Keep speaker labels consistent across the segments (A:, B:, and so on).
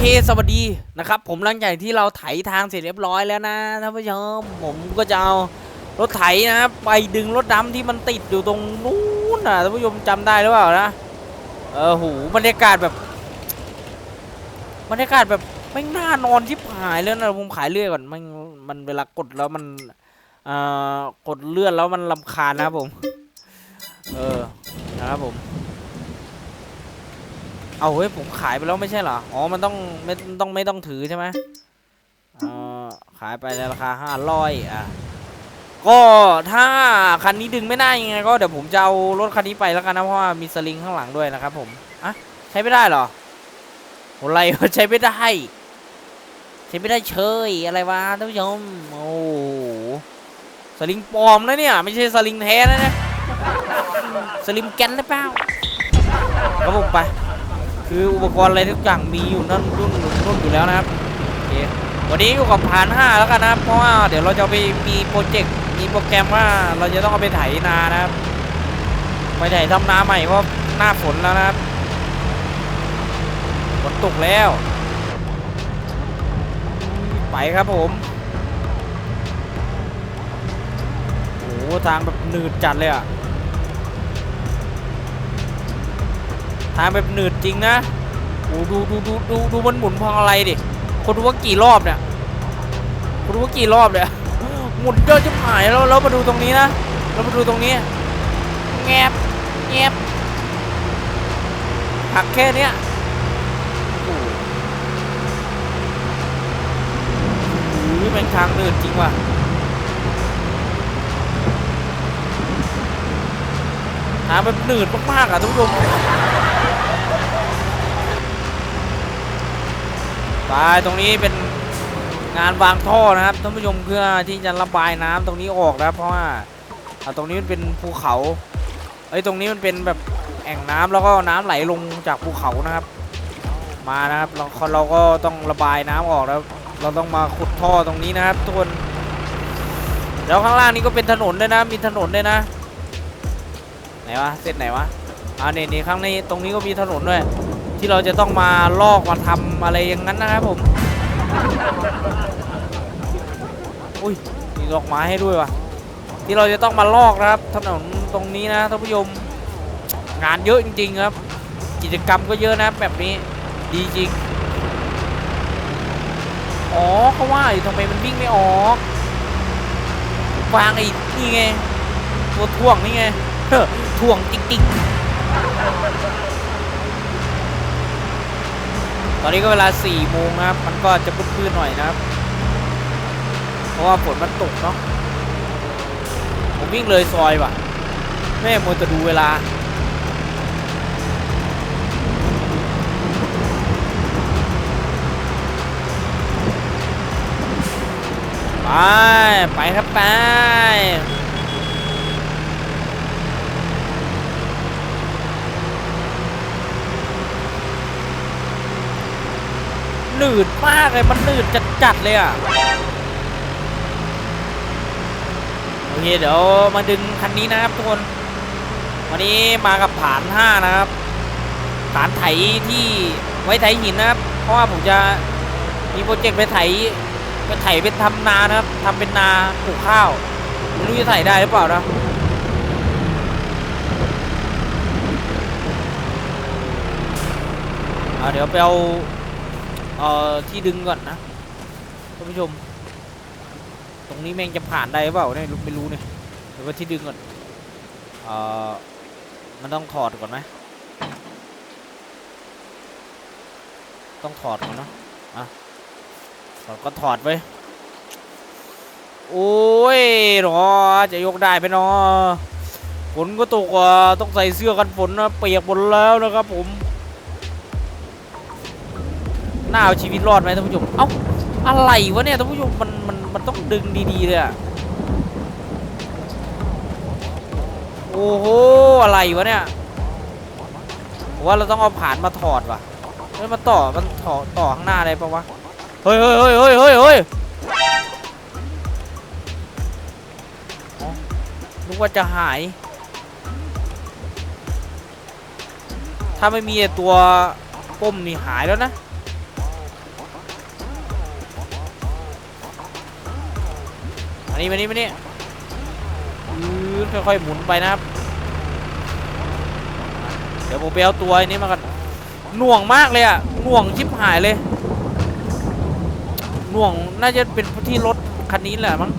A: เคสวัสดีนะครับ ผมหลังจากที่เราไถทางเสร็จเรียบร้อยแล้วนะท่านผู้ชมผมก็จะเอารถไถนะครับไปดึงรถดำที่มันติดอยู่ตรงนู้นนะท่านผู้ชมจำได้หรือเปล่านะเออหูบรรยากาศแบบบรรยากาศแบบไม่น่านอนชิบหายเลยนะผมขายเลื่อยก่อนมันมันเวลากดแล้วมันเอ่อกดเลื่อนแล้วมันลำคาญนะครับผม เออนะครับผม เอาเฮ้ยผมขายไปแล้วไม่ใช่เหรอ อ๋อ มันต้องไม่ต้องไม่ต้องถือใช่ไหมอ่อขายไปในราคาห้าร้อยอะ ก็ถ้าคันนี้ดึงไม่ได้ยังไงก็เดี๋ยวผมจะเอารถคันนี้ไปแล้วกันนะเพราะว่ามีสลิงข้างหลังด้วยนะครับผมอะใช้ไม่ได้เหรออะไรใช้ไม่ได้ใช้ไม่ได้เชยอะไรวะท่านผู้ชมโอ้โหสลิงปลอมนะเนี่ย ไม่ใช่สลิงแท้นะเนี่ยสลิงแกนหรือเปล่าครับผมไป คืออุปกรณ์อะไรทุกอย่างมีอยู่นั่นรุ่นรุ่นอยู่แล้วนะครับโอเควันนี้อยู่กับผ่าน5แล้วกันนะครับเพราะว่าเดี๋ยวเราจะไปมีโปรเจกต์มีโปรแกรมว่าเราจะต้องเอาไปไถนานะครับไปไถทำนาใหม่เพราะหน้าฝนแล้วนะครับฝนตกแล้ว ไปครับผมโอ้โหทางแบบหนืดจัดเลยอะ ทางแบบหนืดจริงนะโอ้ดูดูดูดูดูมันหมุนพองอะไรดิคนดูว่ากี่รอบเนี่ยคนดูว่ากี่รอบเนี่ยหมุนเยอะจะหายแล้วแล้วมาดูตรงนี้นะแล้วมาดูตรงนี้แงบแงบหักแค่เนี้ยโอ้โหหรือเป็นทางหนืดจริงว่ะทาแบบหนืดมากๆอะทุกผู้ช ไปตรงนี้เป็นงานวางท่อนะครับท่านผู้ชมเพื่อที่จะระบายน้ำตรงนี้ออกนะเพราะว่าตรงนี้มันเป็นภูเขาไอ้ตรงนี้มันเป็นแบบแอ่งน้ำแล้วก็น้ำไหลลงจากภูเขานะครับ มานะครับเราเราก็ต้องระบายน้ำออกแล้ว เราต้องมาขุดท่อตรงนี้นะครับทุกคนแล้วข้างล่างนี้ก็เป็นถนนด้วยนะ มีถนนด้วยนะ ไหนวะเส้นไหนวะอ่าเนี่ยนี่ข้างในตรงนี้ก็มีถนนด้วย ที่เราจะต้องมาลอกมาทำอะไรอย่างนั้นนะครับผม อุ้ยมีดอกไม้ให้ด้วยวะที่เราจะต้องมาลอกนะครับถนนตรงนี้นะท่านผู้ชมงานเยอะจริง ๆ ครับ กิจกรรมก็เยอะนะแบบนี้ดีจริง อ๋อเขาว่าอยู่ทำไมมันวิ่งไม่ออกวางไอ้นี่ไงตัวท่วงนี่ไงท่วงติ๊กๆ อนนี้ก็เวลา4โมงครับ มันก็จะพื้นๆหน่อยนะครับ เพราะว่าฝนมันตกเนาะ ผมวิ่งเลยซอยว่ะ แม่มัวจะดูเวลา ไป ไปครับไป หนืดมากเลย มันหนืดจัดๆเลยอะ โอเค เดี๋ยวมาดึงคันนี้นะครับทุกคน วันนี้มากับผานห้านะครับผานไถที่ไว้ไถหินนะครับ เพราะว่าผมจะมีโปรเจกต์ไปไถไปไถเป็นทำนานะครับทำเป็นนาปลูกข้าวไม่รู้จะไถได้หรือเปล่านะเดี๋ยวไปเอา เอ่อที่ดึงก่อนนะท่านผู้ชม ตรงนี้แม่งจะผ่านได้หรือเปล่าเนี่ยไม่รู้เนี่ยเดี๋ยวว่าที่ดึงก่อนเอ่อมันต้องถอดก่อนไหมต้องถอดก่อนเนอะอะถอดก็ถอดไปโอ้ยหรอจะยกได้ไปเนาะฝนก็ตกอะต้องใส่เสื้อกันฝนนะเปียกหมดแล้วนะครับผม น่าเอาชีวิตรอดไหมท่านผู้ชม เอ้าอะไรวะเนี่ยท่านผู้ชมมันมันมันต้องดึงดีๆเลยอะโอ้โหอะไรวะเนี่ยว่าเราต้องเอาผ่านมาถอดว่ะเฮ้ยมาต่อมันต่อต่อข้างหน้าอะไรปะวะเฮ้ยเฮ้ยเฮ้ยเฮ้ยเฮ้ยเฮ้ยนึกว่าจะหาย ถ้าไม่มีตัวป้มนี่หายแล้วนะ อันนี้มานี่มานี่ยืดค่อยๆหมุนไปนะครับ เดี๋ยวผมไปเอาตัวอันนี้มากันหน่วงมากเลยอะหน่วงชิบหายเลย หน่วงน่าจะเป็นที่รถคันนี้แหละมั้ง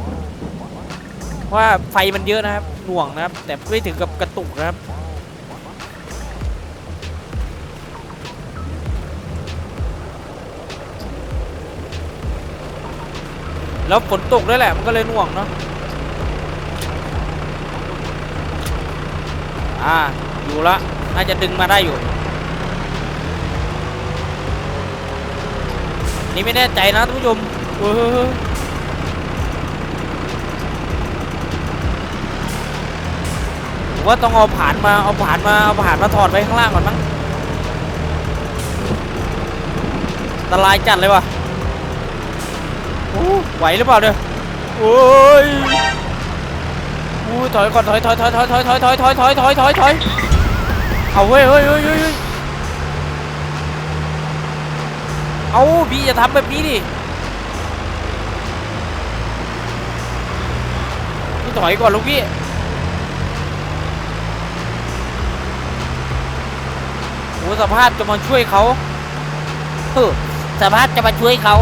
A: ว่าไฟมันเยอะนะครับ หน่วงนะครับ แต่ไม่ถึงกับกระตุกนะครับ แล้วฝนตกด้วยแหละ มันก็เลยหน่วงเนาะอ่า อยู่ละ น่าจะดึงมาได้อยู่ นี่ไม่แน่ใจนะท่านผู้ชมเออว่าต้องเอาผ่านมา เอาผ่านมา เอาผ่านมาถอดไว้ข้างล่างก่อนมั้งอันตรายจัดเลยว่ะ โอ้ไหวหรือเปล่าเนี่ยโอ้ยโอ้ยถอยก่อนถอยถอยถอยถอยถอยถอยถอยถอยถอยถอยถอยถอยเอาเว้ยเฮ้ยเฮ้ยเฮ้ยเฮ้ยเอาพี่จะทำแบบนี้ดิพี่ถอยก่อนลูกพี่โอ้สภาพจะมาช่วยเขาเออสภาพจะมาช่วยเขา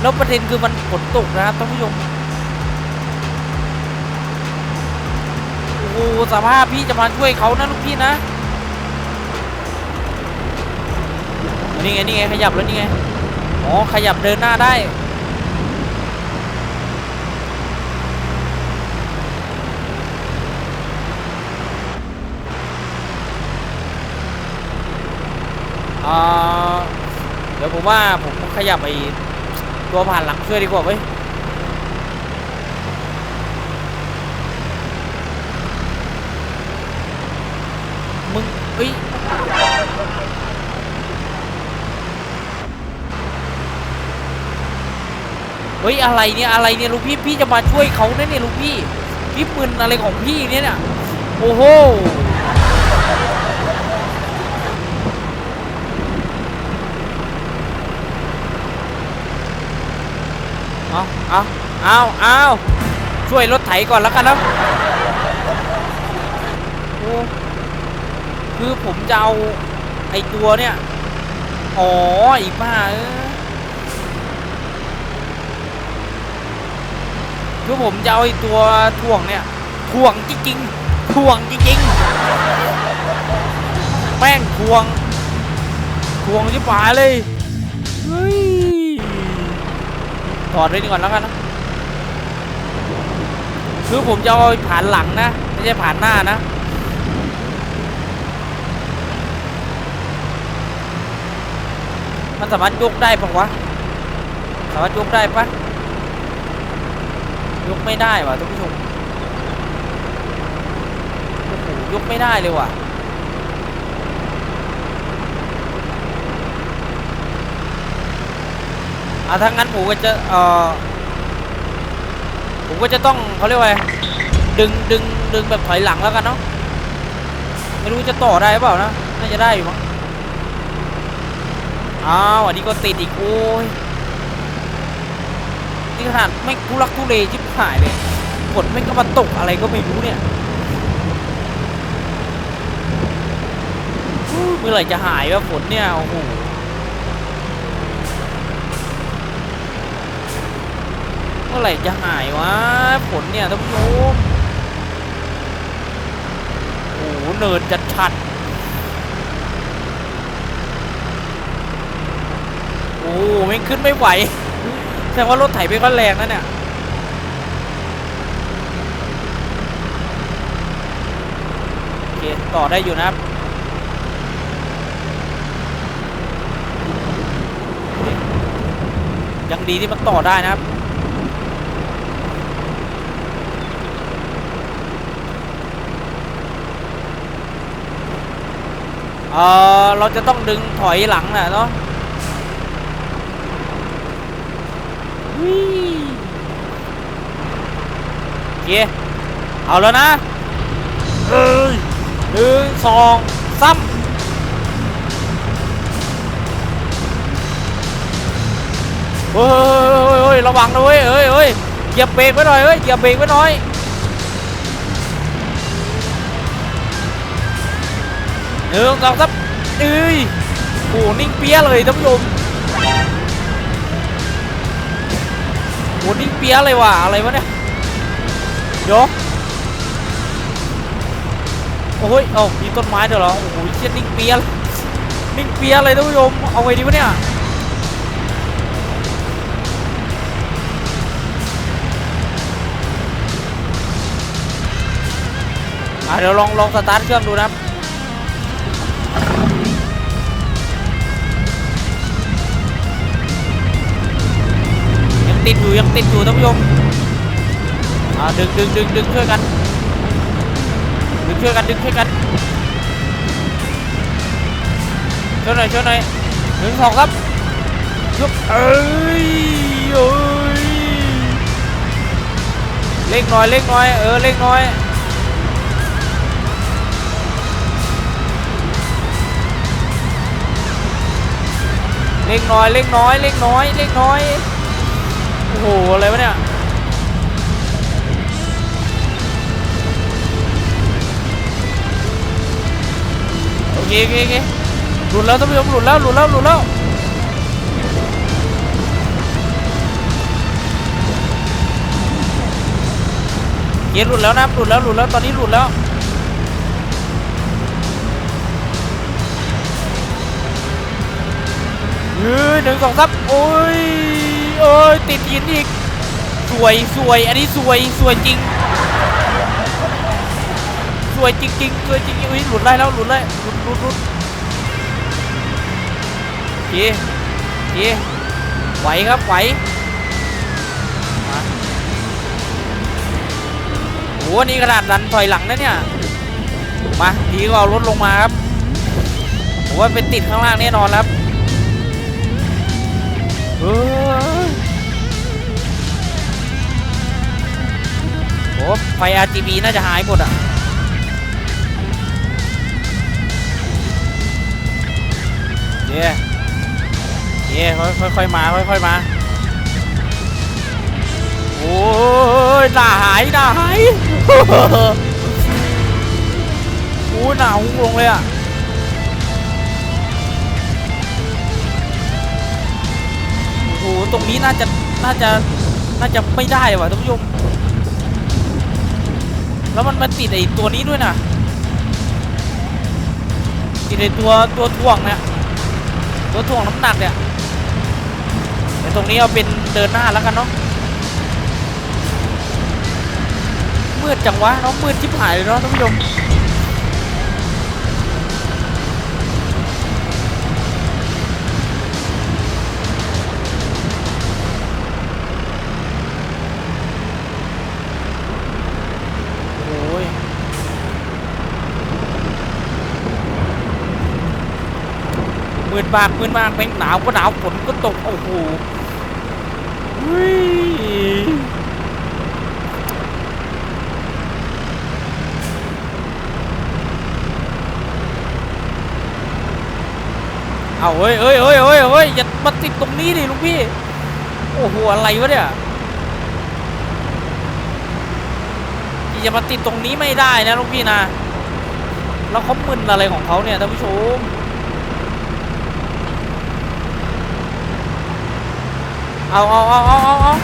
A: แล้วประเด็นคือมันฝนตกนะครับท่านผู้ชมโอ้โหสภาพพี่จะมาช่วยเขานะลูกพี่นะนี่ไงนี่ไงขยับแล้วนี่ไงอ๋อขยับเดินหน้าได้อ่าเดี๋ยวผมว่าผมขยับไอ้ ตัวผ่านหลังช่วยดีกว่าเว้ยมึงเฮ้ยเฮ้ยอะไรเนี่ยอะไรเนี่ยลูกพี่พี่จะมาช่วยเขาเนี่ยเนี่ยลูกพี่พี่ปืนอะไรของพี่เนี่ยเนี่ยโอ้โห เอาเอาเอาช่วยรถไถก่อนแล้วกันนะโอ้คือผมจะเอาไอตัวเนี่ยอ๋ออีบ้าเออคือผมจะเอาไอตัวถ่วงเนี่ยถ่วงจริงๆถ่วงจริงๆแม่งถ่วงถ่วงที่ป่าเลย ถอดไว้นี่ก่อนแล้วกันนะคือผมจะเอาผ่านหลังนะ ไม่ใช่ผ่านหน้านะมันสามารถยกได้ปะวะ สามารถยกได้ปะยกไม่ได้ว่ะท่านผู้ชมยกไม่ได้เลยว่ะ อะถ้างั้นผมก็จะเอ่อผมก็จะต้องเขาเรียกว่าไงดึงดึงดึงแบบถอยหลังแล้วกันเนาะไม่รู้จะต่อได้หรือเปล่านะน่าจะได้อยู่มั้งอ้าวอันนี้ก็ติดอีกโอ้ยนี่ขนาดไม่ทุลักทุเลชิบหายเลยฝนไม่ก็มาตกอะไรก็ไม่รู้เนี่ยเมื่อไหร่จะหายวะฝนเนี่ยโอ้โห เมื่อไหร่จะหายวะผลเนี่ยท่านผู้ชมโอ้โหเนินจัดชัดโอ้โหไม่ขึ้นไม่ไหวแสดงว่ารถไถไม่ค่อยแรงนะเนี่ยโอเคต่อได้อยู่นะครับยังดีที่มันต่อได้นะครับ เออเราจะต้องดึงถอยหลังน่ะเนาะวิ่งเคเอาแล้วนะเอ้ยหนึ่งสองสามเฮ้ยเฮ้ยเฮ้ยระวังนะเว้ยเฮ้ยเฮ้ยเหยียบเบรกไว้หน่อยเฮ้ยเหยียบเบรกไว้หน่อย หนึ่งสองสามเอ้ยโอ้นิ่งเปี้ยเลยท่านผู้ชมโอ้นิ่งเปี้ยเลยว่ะอะไรวะเนี่ยเดี๋ยวโอ้ยเอ้ามีต้นไม้เด้วยวเหรอโอ้โหเชี่ยนิ่งเปี้ยนิ่งเปี้ยเลยท่านผู้ชมเอาไงดีวะเนี่ยอะเดี๋ยวลองลองสตาร์ทเครื่องดูนะครับ ติดอยู่ยังติดอยู่ท่านผู้ชมอ่าดึงดึงดึงดึงช่วยกันดึงช่วยกันดึงช่วยกันช่วยหน่อยช่วยหน่อยหนึ่งสองครับยกเอ้ยเอ้ยเล็กน่อยเล็กน่อยเออเล็กน่อยเล็กน้อยเล็กน้อยเล็กน้อยเล็กน้อย โอ้โห อะไรวะเนี่ย โอเคโอเคโอเคหลุดแล้วท่านผู้ชมหลุดแล้วหลุดแล้วหลุดแล้วเย็นหลุดแล้วนะหลุดแล้วหลุดแล้วตอนนี้หลุดแล้วเฮ้ยหนึ่งสองสามโอ้ย โอ้ยติดหินอีกสวยสวยอันนี้สวยสวยจริง สวยจริงจริงสวยจริงอุ้ยหลุดได้แล้วหลุดได้หลุดหลุดหลุดเจีเจีไหวครับไหวโอ้นี่ขนาดดันถอยหลังนะเนี่ยมาดีก็เอารถลงมาครับผมว่าเป็นติดข้างล่างแน่นอนครับเฮ้ย อ้ไฟ RGB น่าจะหายหมดอะเย่เย่ค่อยค่อยๆมา ค่อยๆมา โอ้ยหน้าหายหน้าหายโอ้ยหนาวลงเลยอะโอ้โหตรงนี้น่าจะ น่าจะ น่าจะไม่ได้ว่ะท่านผู้ชม แล้วมันมาติดไอ้ตัวนี้ด้วยนะติดไอ้ตัวตัวถ่วงเนี่ยตัวถ่วงน้ำหนักเนี่ยแต่ตรงนี้เอาเป็นเดินหน้าแล้วกันเนาะมืดจังวะเนาะมืดชิบหายเลยเนาะท่านผู้ชม ดมากมืดมากแม่งหนาวก็หนาวฝนก็ตกโอ้โหอุ้ยเอาเฮ้ยเฮ้ยเฮ้ยเฮ้ยเฮ้ยอย่ามาติดตรงนี้ดิลุงพี่ โอ้โห อะไรวะเนี่ยอย่ามาติดตรงนี้ไม่ได้นะลูกพี่นะ แล้วเขามึนอะไรของเขาเนี่ยท่านผู้ชม เอาเอาเอาเอาเอา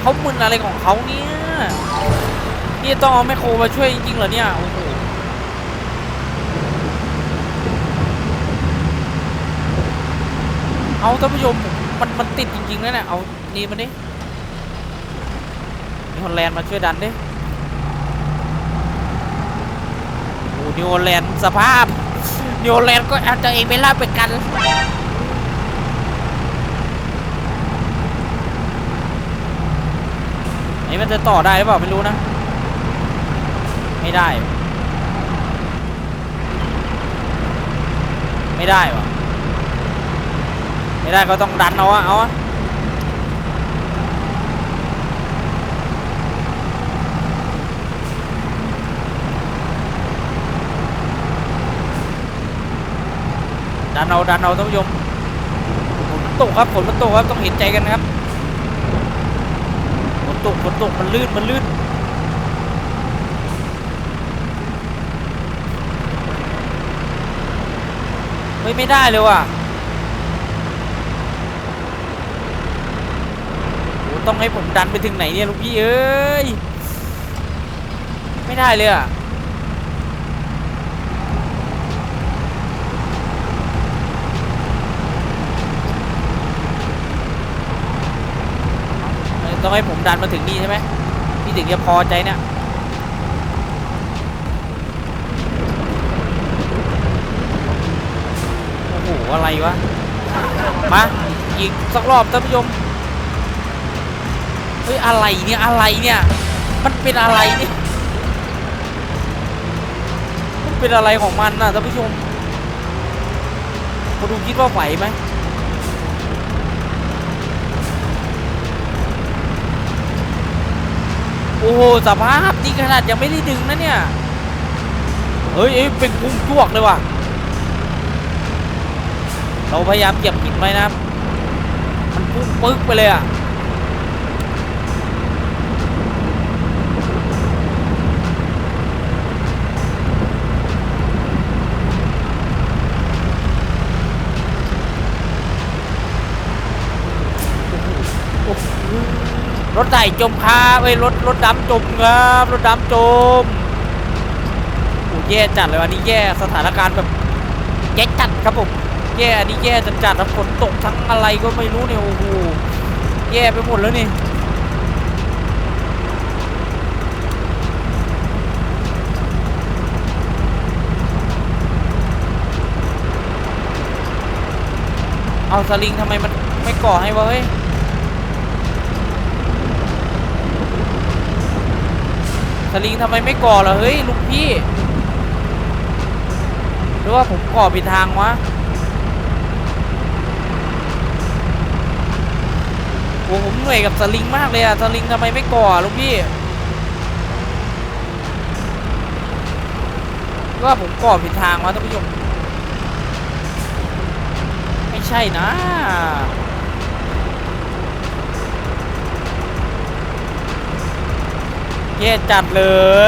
A: เขามึนอะไรของเขาเนี่ย นี่ต้องเอาแมคโครมาช่วยจริงๆเหรอเนี่ย โอ้โหเอาท่านผู้ชมมันมันติดจริงๆนะเนี่ย เอานี่มาดินิวฮอลแลนด์มาช่วยดันดิโอ้นิวฮอลแลนด์สภาพ นิวแลนด์ก็เอาตัวเองไปล่าไปกัน นี่มันจะต่อได้หรือเปล่าไม่รู้นะ ไม่ได้ ไม่ได้วะไม่ได้ก็ต้องดันเอาอะเอาอะ ดันเอาดันเอาท่านผู้ชมตกครับฝนมันตกครับต้องเห็นใจกันครับฝนตกฝนตกมันลื่นมันลื่นเฮ้ยไม่ได้เลยว่ะโอ้ต้องให้ผมดันไปถึงไหนเนี่ยลูกพี่เอ้ยไม่ได้เลยอะ ต้องให้ผมดันมาถึงนี่ใช่ไหมพี่ถึงจะพอใจเนี่ยโอ้โหอะไรวะมาอีกสักรอบท่านผู้ชมเฮ้ยอะไรเนี่ยอะไรเนี่ยมันเป็นอะไรเนี่ยมันเป็นอะไรของมันน่ะท่านผู้ชมมาดูคิดว่าไหวไหม โอ้โหสภาพนี่ขนาดยังไม่ได้ดึงนะเนี่ยเฮ้ยเอ้เป็นกุ้งจวกเลยว่ะเราพยายามเก็บหินไปนะมันพุ่งปึ๊กไปเลยอะ รถไถจมครับเอ้ยรถรถดำจมครับรถดำจมโอ้แย่จัดเลยวันนี้แย่สถานการณ์แบบแย่จัดครับผมแย่อันนี้แย่จัดจัดแล้วฝนตกทั้งอะไรก็ไม่รู้เนี่ยโอ้โหแย่ไปหมดแล้วนี่เอาสลิงทำไมมันไม่ก่อให้วะเฮ้ย สลิงทำไมไม่ก่อล่ะเฮ้ยลูกพี่ หรือว่าผมก่อผิดทางวะโอ้ผมเหนื่อยกับสลิงมากเลยอะสลิงทำไมไม่ก่อลูกพี่หรือว่าผมก่อผิดทางวะท่านผู้ชม ไม่ใช่นะ แย่จัดเล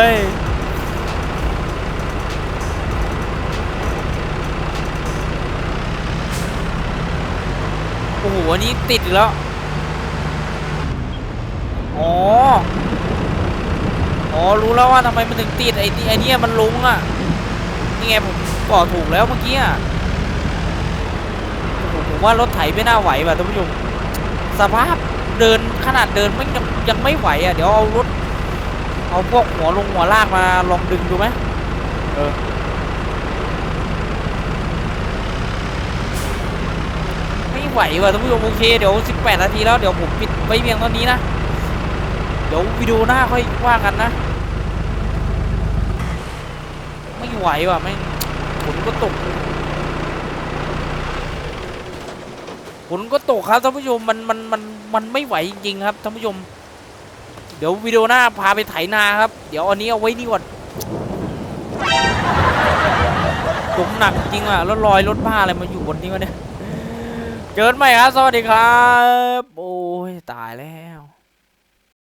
A: ย โอ้โหอันนี้ติดแล้ว อ๋อ อ๋อ รู้แล้วว่าทำไมมันถึงติดไอ้นี่ไอ้เนี่ยมันลุงอะ นี่ไงผมก่อถูกแล้วเมื่อกี้อะผมว่ารถไถไม่น่าไหวว่ะท่านผู้ชม สภาพเดินขนาดเดินไม่ยังยังไม่ไหวอะ เดี๋ยวเอารถ เอาพวกหัวลงหัวลากมาลองดึงดูไหมเออไม่ไหวว่ะท่านผู้ชมโอเคเดี๋ยว 18 นาทีแล้วเดี๋ยวผมปิดไว้เพียงเท่านี้นะ เดี๋ยววิดีโอหน้าค่อยว่ากันนะ ไม่ไหวว่ะไม่งฝนก็ตกฝนก็ตกครับท่านผู้ชมมันมันมันมันไม่ไหวจริงๆครับท่านผู้ชม เดี๋ยววิดีโอหน้าพาไปไถนาครับ เดี๋ยวอันนี้เอาไว้นี่ก่อนผมหนักจริงอะแล้วลอยรถบ้าอะไรมาอยู่บนนี้วะเนี่ย เจอใหม่ครับ สวัสดีครับ โอ้ย ตายแล้ว